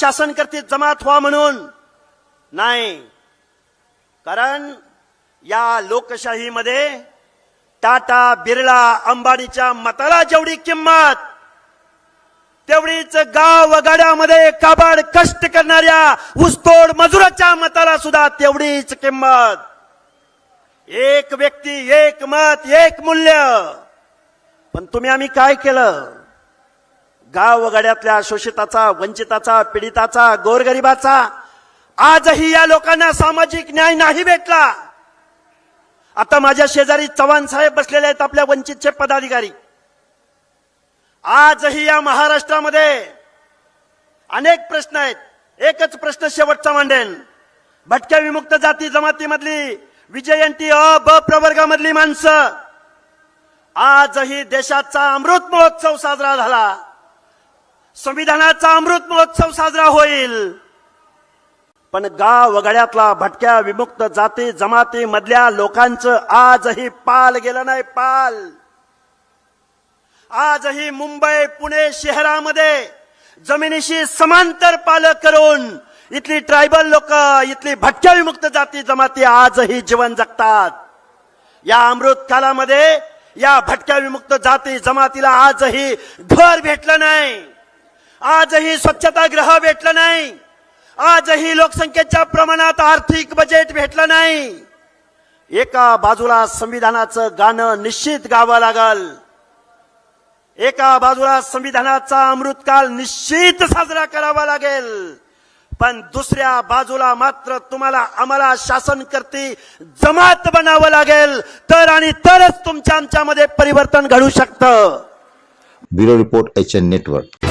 शासन करते जमात व्हा म्हणून. नाही. कारण या लोकशाहीमध्ये टाटा बिर्ला अंबानीच्या मताला जेवढी किंमत तेवढीच गाव वगाड्यामध्ये काबाड कष्ट करणाऱ्या उसतोड मजुराच्या मताला सुद्धा तेवढीच किंमत. एक व्यक्ती एक मत एक मूल्य. पण तुम्ही आम्ही काय केलं? गावगड्यातल्या शोषिताचा वंचिताचा पीडिताचा गोरगरिबाचा आजही या लोकांना सामाजिक न्याय नाही भेटला. आता माझ्या शेजारी चव्हाण साहेब बसलेले आहेत आपल्या वंचितचे पदाधिकारी. आजही या महाराष्ट्रामध्ये अनेक प्रश्न आहेत. एकच प्रश्न शेवटचा मांडेन भटक्या विमुक्त जाती जमातीमधली विजयंती अ ब प्रवर्गामधली माणसं. आजही देशाचा अमृत महोत्सव साजरा झाला. संविधानाचा अमृत महोत्सव साजरा होईल. पण गाव वगळ्यातला भटक्या विमुक्त जाती जमाती मधल्या लोकांचं आजही पाल गेलं नाही पाल. आजही मुंबई पुणे शहरामध्ये जमिनीशी समांतर पाल करून इथली ट्रायबल लोक इथली भटक्या विमुक्त जाती जमाती आजही जीवन जगतात. या अमृत कालामध्ये या भटक्या विमुक्त जाती जमातीला आजही घर भेटलं नाही. आजही स्वच्छतागृह भेटलं नाही. आजही लोकसंख्येच्या प्रमाणात आर्थिक बजेट भेटलं नाही. एका बाजूला संविधानाचं गाणं निश्चित गावं लागल. एका बाजूला संविधानाचा अमृतकाल निश्चित साजरा करावा लागेल. पण दुसऱ्या बाजूला मात्र तुम्हाला आम्हाला शासन करती जमात बनावं लागेल. तर आणि तरच तुमच्या आमच्यामध्ये परिवर्तन घडू शकतं. Bureau report H N network.